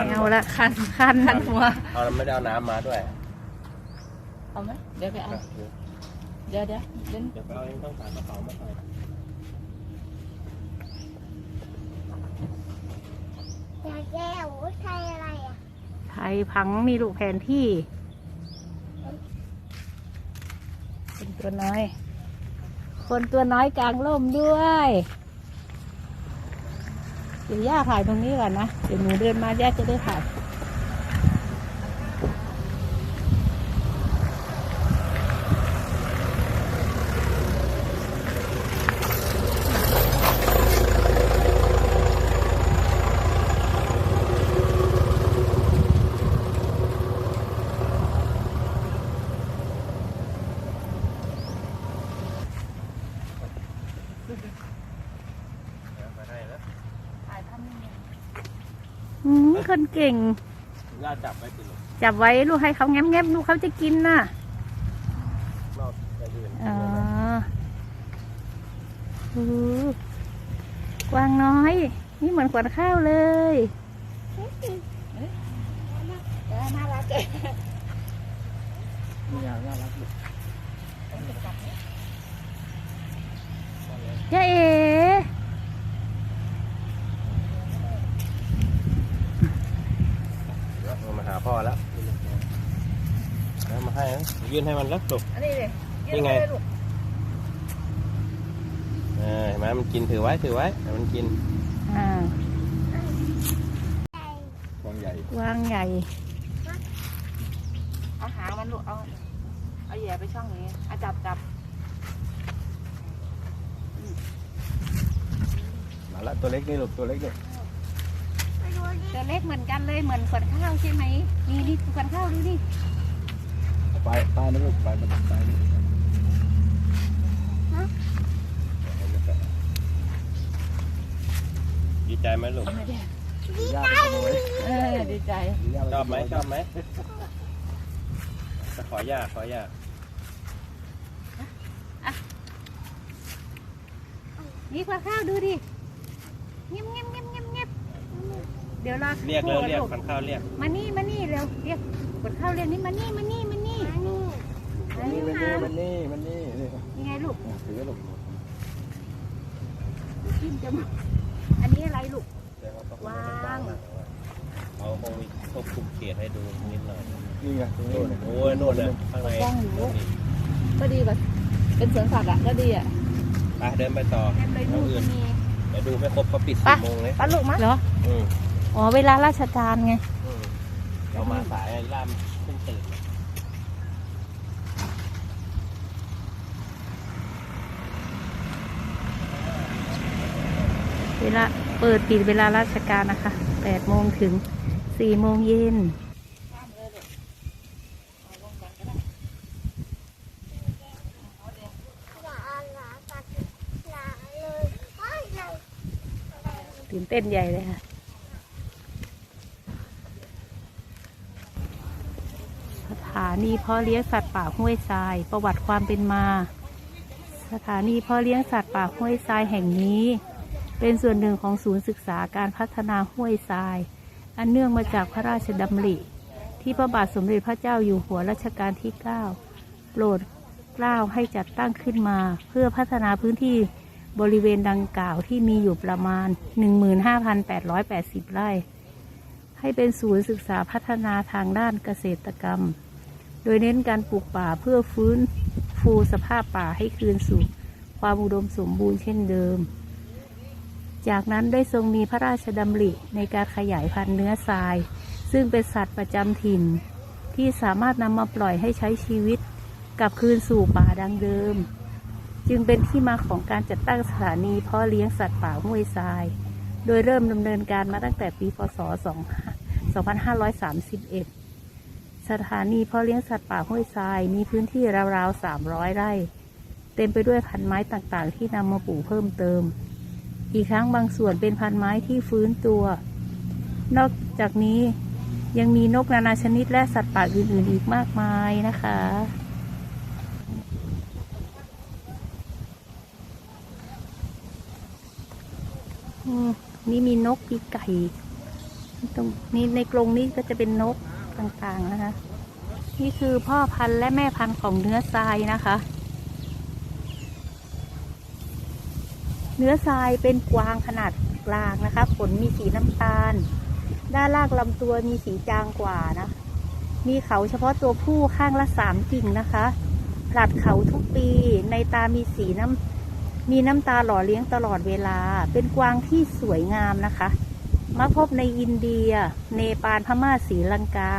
คันไม่เอาละคันคันคันหัวเอาไม่ได้เอาน้ำมาด้วยเอาไหมเดี๋ยวไปเอาอะเดี๋ยวเดี๋ยวเดี๋ยวเดี๋ยวเดี๋ยวไปเอาเองต้องสารกระเป๋ามาใส่อยากแก้วใครอะไรอะไทยพังมีลูกแผนที่ เป็นตัวน้อย คนตัวน้อยกลางร่มด้วย เดี๋ยวย่าถ่ายตรงนี้ก่อนนะ เดี๋ยวหนูเดินมาย่าจะได้ถ่าย ไปให้แล้ว ถ่ายทำยังไง อืมคนเก่ง ย่าจับไว้ติดลมจับไว้ลูกให้เขาแง้มแง้มๆลูกเขาจะกินน่ะนอกจะยืนอ๋ออู้กวางน้อย นี่เหมือนขวดข้าวเลยน่ารักเลยนี่ย่าน่ารักอยู่ยาเอ๋ เดี๋ยวเอามาหาพ่อแล้วแล้วมาให้นะยื่นให้มันแล้วจบ อันนี้เลยนี่ไงเออเห็นไหมมันกินถือไว้ถือไว้ให้มันกินอ่าฟองใหญ่กวางใหญ่ เอาหางมันลูกเอา เอาแหย่ไปช่องนี้เอาจับจับมาละตัวเล็กนี่ลูกตัวเล็กนี่ไปดูดิ ตัวเล็กเหมือนกันเลยเหมือนขวดข้าวใช่ไหมนี่นี่ขวดข้าวดูดิไปไปนะลูกไปมันไปนี่ดีใจไหมลูกย่าไปขโมยเออดีใจชอบไหมชอบไหมจะขอย่าขอย่านี่ขวดข้าวดูดิเงียบเงียบเงียบ เงียบเงียบเดี๋ยวรอเรียกเร็วคเรียกลูพันข้าวเรียกมานี่มานี่เร็วเรียกขวดข้าวเรียกนี่มานี่มานี่มานี่อันนี้มานี่มามันนี่มันนี่นี่ยังไงลูกถือลูกจิ้มจมูกอันนี้อะไรลูก วาง เอาคงควบคุมเขตให้ดูนิดหน่อยนี่ไงตรงนี้โน่นโอ้ยโน่นเลยข้างในกล้องอยู่โน่นนี่ก็ดีกว่าเป็นสวนสัตว์อะก็ดีอะไปเดินไปต่อแค่ไปเอานู่นอื่ก็นมีเดี๋ยวดูไม่ครบเขาปิดไปสี่โมงเลยปลาลูกมั้เหรออืม อ๋อเวลาราชการไงอืมเรามาสายล่ามเพิ่งตื่นเวลาเปิดปิดเวลาราชการนะคะแปดโมงถึงสี่โมงเย็นอย่าเอาหลาตัดหลาเลยโอ้ยเลยตื่นเต้นใหญ่เลยค่ะ สถานีพ่อเลี้ยงสัตว์ป่าห้วยทราย ประวัติความเป็นมา สถานีพ่อเลี้ยงสัตว์ป่าห้วยทรายแห่งนี้ เป็นส่วนหนึ่งของศูนย์ศึกษาการพัฒนาห้วยทราย อันเนื่องมาจากพระราชดำริ ที่พระบาทสมเด็จพระเจ้าอยู่หัวรัชกาลที่ 9 โปรดเกล้าให้จัดตั้งขึ้นมา เพื่อพัฒนาพื้นที่บริเวณดังกล่าวที่มีอยู่ประมาณ 15,880 ไร่ ให้เป็นศูนย์ศึกษาพัฒนาทางด้านเกษตรกรรม โดยเน้นการปลูกป่าเพื่อฟื้นฟูสภาพป่าให้คืนสู่ความอุดมสมบูรณ์เช่นเดิม จากนั้นได้ทรงมีพระราชดำริในการขยายพันธุ์เนื้อทราย ซึ่งเป็นสัตว์ประจำถิ่น ที่สามารถนำมาปล่อยให้ใช้ชีวิตกลับคืนสู่ป่าดังเดิม จึงเป็นที่มาของการจัดตั้งสถานีเพาะเลี้ยงสัตว์ป่าห้วยทราย โดยเริ่มดำเนินการมาตั้งแต่ปี พศ 2531 สถานีเพาะเลี้ยงสัตว์ป่าห้วยทรายมีพื้นที่ราวๆ 300 ไร่ เต็มไปด้วยพันไม้ต่างๆ ที่นำมาปลูกเพิ่มเติม อีกทั้งบางส่วนเป็นพันไม้ที่ฟื้นตัว นอกจากนี้ยังมีนกนานาชนิดและสัตว์ป่าอื่นๆ อีกมากมายนะคะอืม นี่มีนกมีไก่ตรงนี้ในกรงนี้ก็จะเป็นนกต่างๆนะคะ นี่คือพ่อพันธุ์และแม่พันธุ์ของเนื้อทรายนะคะ เนื้อทรายเป็นกวางขนาดกลางนะคะขนมีสีน้ำตาล ด้านล่างลำตัวมีสีจางกว่านะ มีเขาเฉพาะตัวผู้ข้างละสามกิ่งนะคะผลัดเขาทุกปีในตามีสีน้ำ มีน้ำตาหล่อเลี้ยงตลอดเวลา เป็นกวางที่สวยงามนะคะ มาพบในอินเดีย เนปาลพม่าศรีลังกา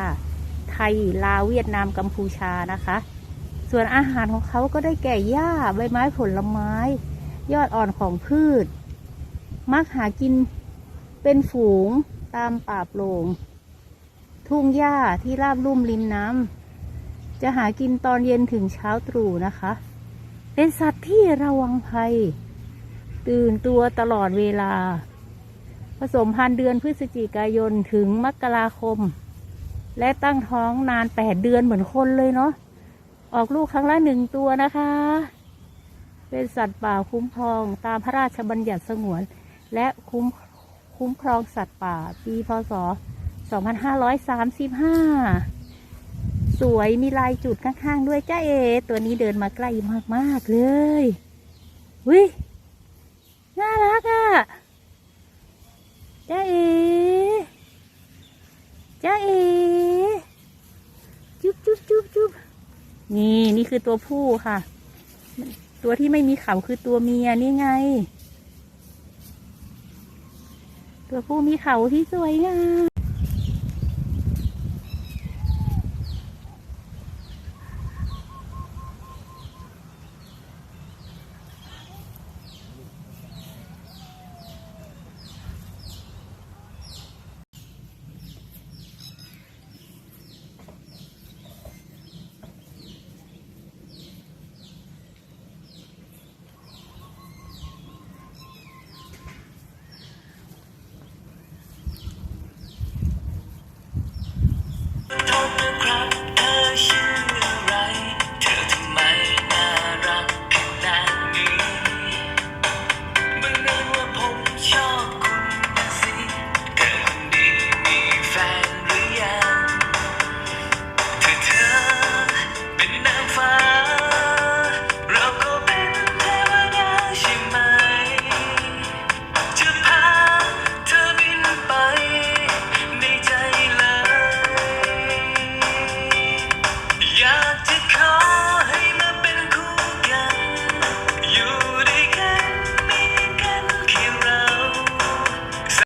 ไทย ลาวเวียดนามกัมพูชานะคะ ส่วนอาหารของเขาก็ได้แก่หญ้าใบไม้ผลไม้ ยอดอ่อนของพืช มักหากินเป็นฝูงตามป่าโปร่ง ทุ่งหญ้าที่ราบลุ่มริมน้ำจะหากินตอนเย็นถึงเช้าตรู่นะคะ เป็นสัตว์ที่ระวังภัย ตื่นตัวตลอดเวลา ผสมพันธุ์เดือนพฤศจิกายนถึงมกราคม และตั้งท้องนานแปดเดือนเหมือนคนเลยเนาะออกลูกครั้งละหนึ่งตัวนะคะ เป็นสัตว์ป่าคุ้มครองตามพระราชบัญญัติสงวน และคุ้มคุ้มครองสัตว์ป่าปีพศ 2535 สวยมีลายจุดข้างๆด้วยจ้าเอ ตัวนี้เดินมาใกล้มากๆเลยวิน่ารักอะ่ะจ้าเอจ้าเอจุ๊บจุ๊บจุ๊บจุ๊บนี่นี่คือตัวผู้ค่ะ ตัวที่ไม่มีเขาคือตัวเมียนี่ไง ตัวผู้มีเขาที่สวยงาม